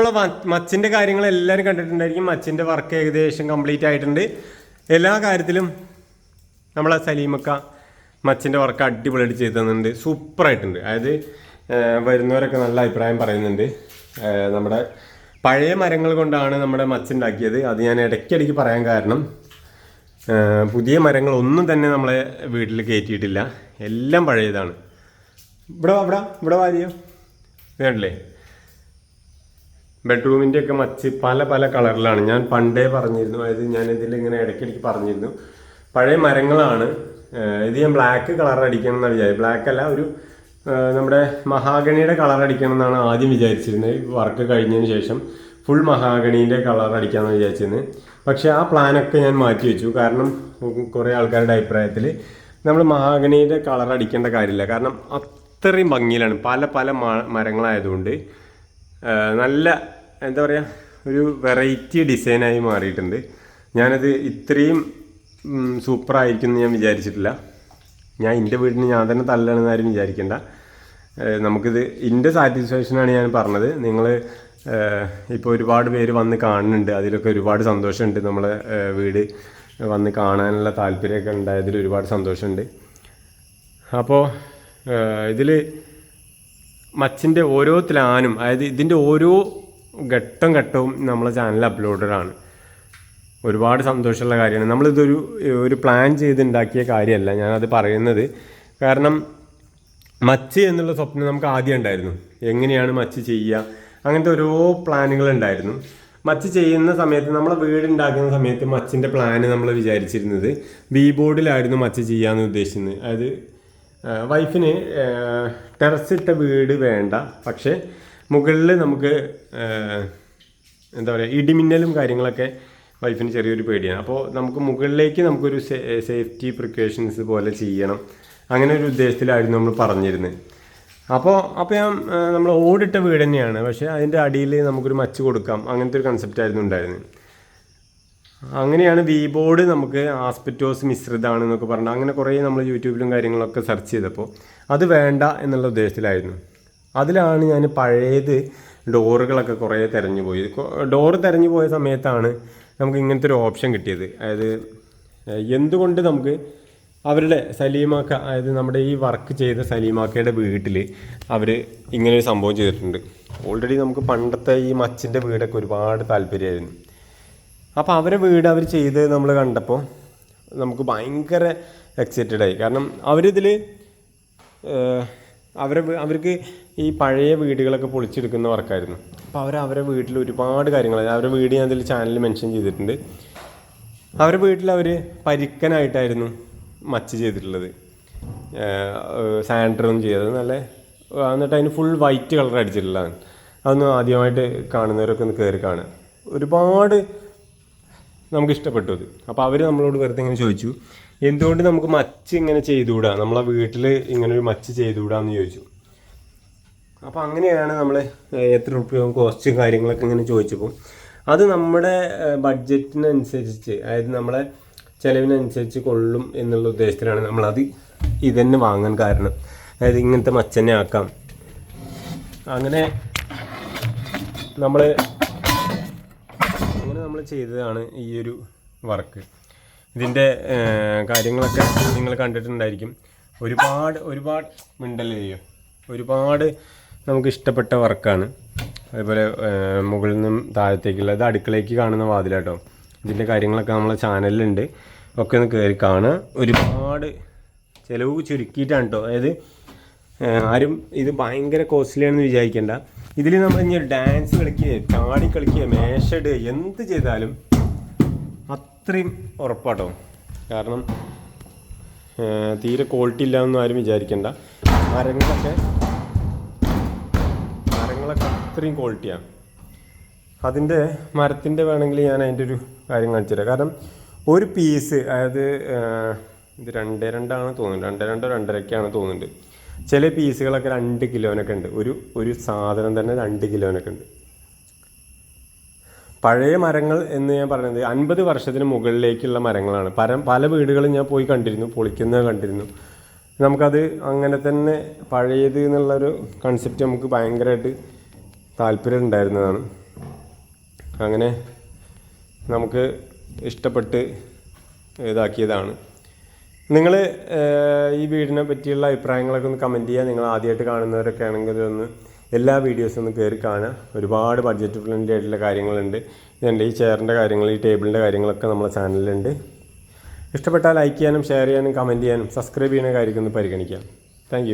നമ്മളെ മച്ചിന്റെ കാര്യങ്ങൾ എല്ലാവരും കണ്ടിട്ടുണ്ടായിരിക്കും. മച്ചിന്റെ വർക്ക് ഏകദേശം കംപ്ലീറ്റ് ആയിട്ടുണ്ട്. എല്ലാ കാര്യത്തിലും നമ്മളെ സലീമക്ക മച്ചിന്റെ വർക്ക് അടിപൊളിയായിട്ട് ചെയ്തു തന്നിട്ടുണ്ട്. സൂപ്പറായിട്ടുണ്ട് അതായത് വരുന്നവരൊക്കെ നല്ല അഭിപ്രായം പറയുന്നുണ്ട്. നമ്മുടെ പഴയ മരങ്ങൾ കൊണ്ടാണ് നമ്മുടെ മച്ചുണ്ടാക്കിയത് അത് ഞാൻ ഇടയ്ക്കിടയ്ക്ക് പറയാൻ കാരണം പുതിയ മരങ്ങളൊന്നും തന്നെ നമ്മളെ വീട്ടിൽ കയറ്റിയിട്ടില്ല. എല്ലാം പഴയതാണ്. ഇവിടെ ഇവിടെ ഇവിടെ വാരിയോ? വേണ്ടല്ലേ ബെഡ്റൂമിന്റെ ഒക്കെ മച്ച് പല പല കളറിലാണ്. ഞാൻ പണ്ടേ പറഞ്ഞിരുന്നു. അതായത് ഞാൻ ഇതിൽ ഇങ്ങനെ ഇടയ്ക്കിടയ്ക്ക് പറഞ്ഞിരുന്നു. പഴയ മരങ്ങളാണ്. ഇത് ഞാൻ ബ്ലാക്ക് കളർ അടിക്കണം എന്നാണ് വിചാരിച്ചത്. ബ്ലാക്ക് അല്ല ഒരു നമ്മുടെ മഹാഗണിയുടെ കളർ അടിക്കണം എന്നാണ് ആദ്യം വിചാരിച്ചിരുന്നത്. വർക്ക് കഴിഞ്ഞതിന് ശേഷം ഫുൾ മഹാഗണീന്റെ കളർ അടിക്കാമെന്ന് വിചാരിച്ചിരുന്നത്. പക്ഷേ ആ പ്ലാനൊക്കെ ഞാൻ മാറ്റി വെച്ചു. കാരണം കുറേ ആൾക്കാരുടെ അഭിപ്രായത്തിൽ നമ്മൾ മഹാഗണിയുടെ കളർ അടിക്കേണ്ട കാര്യമില്ല. കാരണം അത്രയും ഭംഗിയിലാണ്. പല പല മരങ്ങളായതുകൊണ്ട് നല്ല എന്താ പറയുക ഒരു വെറൈറ്റി ഡിസൈനായി മാറിയിട്ടുണ്ട്. ഞാനത് ഇത്രയും സൂപ്പറായിരിക്കും എന്ന് ഞാൻ വിചാരിച്ചിട്ടില്ല. ഞാൻ എന്റെ വീടിന് ഞാൻ തന്നെ തള്ളണമെന്ന് ആരും വിചാരിക്കേണ്ട. നമുക്കിത് എന്റെ സാറ്റിസ്ഫാക്ഷനാണ് ഞാൻ പറഞ്ഞത്. നിങ്ങൾ ഇപ്പോൾ ഒരുപാട് പേര് വന്ന് കാണുന്നുണ്ട്. അതിലൊക്കെ ഒരുപാട് സന്തോഷമുണ്ട്. നമ്മളെ വീട് വന്ന് കാണാനുള്ള താല്പര്യമൊക്കെ ഉണ്ടായതിൽ ഒരുപാട് സന്തോഷമുണ്ട്. അപ്പോൾ ഇതിൽ മച്ചിന്റെ ഓരോ ത്ലാനും അതായത് ഇതിന്റെ ഓരോ ഘട്ടം ഘട്ടവും നമ്മളെ ചാനൽ അപ്ലോഡഡാണ് ഒരുപാട് സന്തോഷമുള്ള കാര്യമാണ്. നമ്മളിതൊരു ഒരു പ്ലാൻ ചെയ്തുണ്ടാക്കിയ കാര്യമല്ല ഞാനത് പറയുന്നത്. കാരണം മച്ച് എന്നുള്ള സ്വപ്നം നമുക്ക് ആദ്യം ഉണ്ടായിരുന്നു. എങ്ങനെയാണ് മച്ച് ചെയ്യുക? അങ്ങനത്തെ ഓരോ പ്ലാനുകൾ ഉണ്ടായിരുന്നു. മച്ച് ചെയ്യുന്ന സമയത്ത് നമ്മളെ വീട് ഉണ്ടാക്കുന്ന സമയത്ത് മച്ചിന്റെ പ്ലാന് നമ്മൾ വിചാരിച്ചിരുന്നത് ബി ബോർഡിലായിരുന്നു മച്ച് ചെയ്യാമെന്ന് ഉദ്ദേശിക്കുന്നത് അതായത് വൈഫിന് ടെറസിട്ട വീട് വേണ്ട. പക്ഷേ മുകളിൽ നമുക്ക് എന്താ പറയുക ഇടിമിന്നലും കാര്യങ്ങളൊക്കെ വൈഫിന് ചെറിയൊരു പേടിയാണ്. അപ്പോൾ നമുക്ക് മുകളിലേക്ക് നമുക്കൊരു സേഫ്റ്റി പ്രിക്കോഷൻസ് പോലെ ചെയ്യണം. അങ്ങനെ ഒരു ഉദ്ദേശത്തിലായിരുന്നു നമ്മൾ പറഞ്ഞിരുന്നത് അപ്പോൾ അപ്പോൾ ഞാൻ നമ്മൾ ഓടിട്ട വീട് തന്നെയാണ്. പക്ഷേ അതിന്റെ അടിയിൽ നമുക്കൊരു മച്ച് കൊടുക്കാം. അങ്ങനത്തെ ഒരു കൺസെപ്റ്റ് ആയിരുന്നു ഉണ്ടായിരുന്നത് അങ്ങനെയാണ് വി ബോർഡ് നമുക്ക് ആസ്പെറ്റോസ് മിശ്രിതമാണ് എന്നൊക്കെ പറഞ്ഞു അങ്ങനെ കുറേ നമ്മൾ യൂട്യൂബിലും കാര്യങ്ങളൊക്കെ സെർച്ച് ചെയ്തപ്പോൾ അത് വേണ്ട എന്നുള്ള ഉദ്ദേശത്തിലായിരുന്നു. അതിലാണ് ഞാൻ പഴയത് ഡോറുകളൊക്കെ കുറേ തിരഞ്ഞു പോയി ഡോറ് തിരഞ്ഞു പോയ സമയത്താണ് നമുക്ക് ഇങ്ങനത്തെ ഒരു ഓപ്ഷൻ കിട്ടിയത്. അതായത് എന്തുകൊണ്ട് നമുക്ക് അവരുടെ സലീമാക്ക അതായത് നമ്മുടെ ഈ വർക്ക് ചെയ്ത സലീമാക്കയുടെ വീട്ടിൽ അവർ ഇങ്ങനെ ഒരു സംഭവം ചെയ്തിട്ടുണ്ട്. ഓൾറെഡി നമുക്ക് പണ്ടത്തെ ഈ മച്ചിന്റെ വീടൊക്കെ ഒരുപാട് താല്പര്യമായിരുന്നു. അപ്പോൾ അവരെ വീട് അവർ ചെയ്ത് നമ്മൾ കണ്ടപ്പോൾ നമുക്ക് ഭയങ്കര എക്സൈറ്റഡ് ആയി. കാരണം അവരിതിൽ അവരെ അവർക്ക് ഈ പഴയ വീടുകളൊക്കെ പൊളിച്ചെടുക്കുന്ന വർക്കായിരുന്നു. അപ്പോൾ അവർ അവരെ വീട്ടിൽ ഒരുപാട് കാര്യങ്ങൾ അവരുടെ വീട് ഞാൻ അതിൽ ചാനലിൽ മെൻഷൻ ചെയ്തിട്ടുണ്ട്. അവരുടെ വീട്ടിൽ അവർ പരിക്കനായിട്ടായിരുന്നു മച്ച് ചെയ്തിട്ടുള്ളത്. സാൻഡറൊന്നും ചെയ്തത് നല്ല എന്നിട്ട് അതിന് ഫുൾ വൈറ്റ് കളർ അടിച്ചിട്ടുള്ളതാണ്. അതൊന്നും ആദ്യമായിട്ട് കാണുന്നവരൊക്കെ ഒന്ന് കയറി കാണുക. ഒരുപാട് നമുക്ക് ഇഷ്ടപ്പെട്ടു അത്. അപ്പോൾ അവർ നമ്മളോട് വെറുതെ ഇങ്ങനെ ചോദിച്ചു എന്തുകൊണ്ട് നമുക്ക് മച്ച് ഇങ്ങനെ ചെയ്തുകൂടാ? നമ്മളെ വീട്ടിൽ ഇങ്ങനെ ഒരു മച്ച് ചെയ്തുകൂടാന്ന് ചോദിച്ചു. അപ്പോൾ അങ്ങനെയാണ് നമ്മൾ എത്ര റുപ്യ കോസ്റ്റ് കാര്യങ്ങളൊക്കെ ഇങ്ങനെ ചോദിച്ചപ്പോൾ അത് നമ്മുടെ ബഡ്ജറ്റിനനുസരിച്ച് അതായത് നമ്മളെ ചിലവിനനുസരിച്ച് കൊള്ളും എന്നുള്ള ഉദ്ദേശത്തിലാണ് നമ്മളത് ഇതന്നെ വാങ്ങാൻ കാരണം. അതായത് ഇങ്ങനത്തെ മച്ചന്നെ ആക്കാം. അങ്ങനെ നമ്മൾ അങ്ങനെ നമ്മൾ ചെയ്തതാണ് ഈ ഒരു വർക്ക്. ഇതിന്റെ കാര്യങ്ങളൊക്കെ നിങ്ങൾ കണ്ടിട്ടുണ്ടായിരിക്കും. ഒരുപാട് ഒരുപാട് മിണ്ടൽ ചെയ്യും ഒരുപാട് നമുക്ക് ഇഷ്ടപ്പെട്ട വർക്കാണ്. അതുപോലെ മുകളിൽ നിന്നും താഴത്തേക്കുള്ള ഇത് അടുക്കളയ്ക്ക് കാണുന്ന വാതിലാട്ടോ. ഇതിന്റെ കാര്യങ്ങളൊക്കെ നമ്മളെ ചാനലിലുണ്ട്. ഒക്കെ ഒന്ന് കയറി കാണുക. ഒരുപാട് ചിലവ് ചുരുക്കിയിട്ടാണ് കേട്ടോ അതായത് ആരും ഇത് ഭയങ്കര കോസ്റ്റ്ലിയാണെന്ന് വിചാരിക്കേണ്ട. ഇതിൽ നമ്മൾ ഇനി ഡാൻസ് കളിക്കുക ചാടി കളിക്കുക മേശട് എന്ത് ചെയ്താലും അത്രയും ഉറപ്പാട്ടോ. കാരണം തീരെ ക്വാളിറ്റി ഇല്ലാന്നൊന്നും ആരും വിചാരിക്കണ്ട. മരങ്ങളൊക്കെ മരങ്ങളൊക്കെ അത്രയും ക്വാളിറ്റിയാണ് അതിന്റെ മരത്തിന്റെ വേണമെങ്കിൽ ഞാൻ അതിന്റെ ഒരു കാര്യം കാണിച്ചു തരാം. കാരണം ഒരു പീസ് അതായത് ഇത് രണ്ടേ രണ്ടാണ് തോന്നുന്നത്. രണ്ടേ രണ്ടോ രണ്ടരക്കാണ് തോന്നുന്നുണ്ട് ചില പീസുകളൊക്കെ രണ്ട് കിലോനൊക്കെ ഉണ്ട്. ഒരു ഒരു സാധനം തന്നെ രണ്ട് കിലോനൊക്കെ ഉണ്ട്. പഴയ മരങ്ങൾ എന്ന് ഞാൻ പറയുന്നത് അൻപത് വർഷത്തിന് മുകളിലേക്കുള്ള മരങ്ങളാണ്. പല പല വീടുകളും ഞാൻ പോയി കണ്ടിരുന്നു പൊളിക്കുന്നത് കണ്ടിരുന്നു. നമുക്കത് അങ്ങനെ തന്നെ പഴയത് എന്നുള്ളൊരു കൺസെപ്റ്റ് നമുക്ക് ഭയങ്കരമായിട്ട് താല്പര്യം ഉണ്ടായിരുന്നതാണ്. അങ്ങനെ നമുക്ക് ഇഷ്ടപ്പെട്ട് ഇതാക്കിയതാണ്. നിങ്ങൾ ഈ വീടിനെ പറ്റിയുള്ള അഭിപ്രായങ്ങളൊക്കെ ഒന്ന് കമന്റ് ചെയ്യുക നിങ്ങൾ ആദ്യമായിട്ട് കാണുന്നവരൊക്കെ ആണെങ്കിൽ ഒന്ന് എല്ലാ വീഡിയോസും ഒന്ന് കയറി കാണുക. ഒരുപാട് ബഡ്ജറ്റ് ഫ്രണ്ട്ലി ആയിട്ടുള്ള കാര്യങ്ങളുണ്ട്. ഇതുണ്ട് ഈ ചെയറിന്റെ കാര്യങ്ങൾ ഈ ടേബിളിന്റെ കാര്യങ്ങളൊക്കെ നമ്മുടെ ചാനലിലുണ്ട് ഇഷ്ടപ്പെട്ടാൽ ലൈക്ക് ചെയ്യാനും ഷെയർ ചെയ്യാനും കമന്റ് ചെയ്യാനും സബ്സ്ക്രൈബ് ചെയ്യുന്ന കാര്യമൊക്കെ ഒന്ന് പരിഗണിക്കാം. താങ്ക്